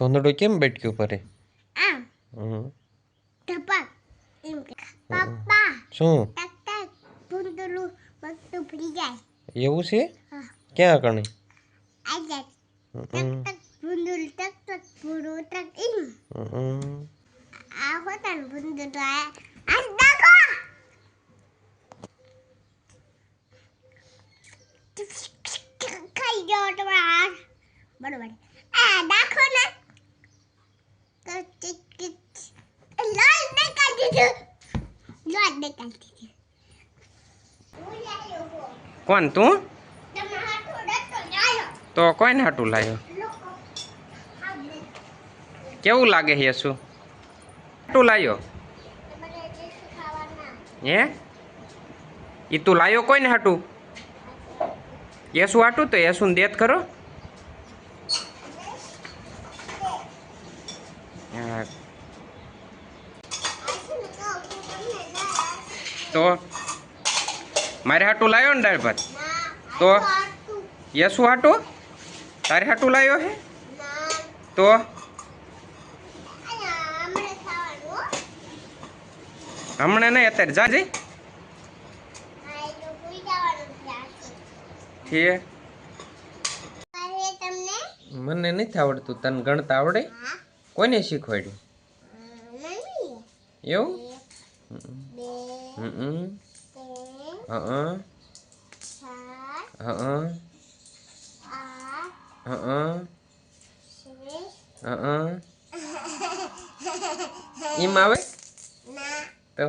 ધોંધડો કેમ બેઠક્યું પરે આમ. ધપક એમ પપ્પા શું? ટક ટક ભૂંડલું બધું ભરી જાય. એવું છે? ક્યાં કણે? આ જાય ટક. ટક ભૂંડલું ટક ટક ભૂંડું ટક એમ આ હોતા ને ભૂંડલું આ આ દાખો ખાઈ ગયો તમારા બરોબર. આ દાખો ને કોણ તું? તમારા હાથો ડટો તો કોઈને હાટું લાવ્યો કેવું લાગે છે શું હાટું લાવ્યો હે? એ તું લાવ્યો કોઈને હાટું? યસુ હાટું તો યસુને દેત ખરો. હા, આશું ને કહું હું તમને ના તો મારે હાટું લાવ્યો ને દાળ ભાત? તો? યસુ હાટું? તારે હાટું લાવ્યો હે? તો હમણાં નહીં અત્યારે છે અરે તમને મને નથી આવડતું તને ગણતા આવડે? કોને શીખવાડ્યું? એવું? બે હમ ત્રણ હં ચાર હં આઠ હં છ હં એમ આવે ના તો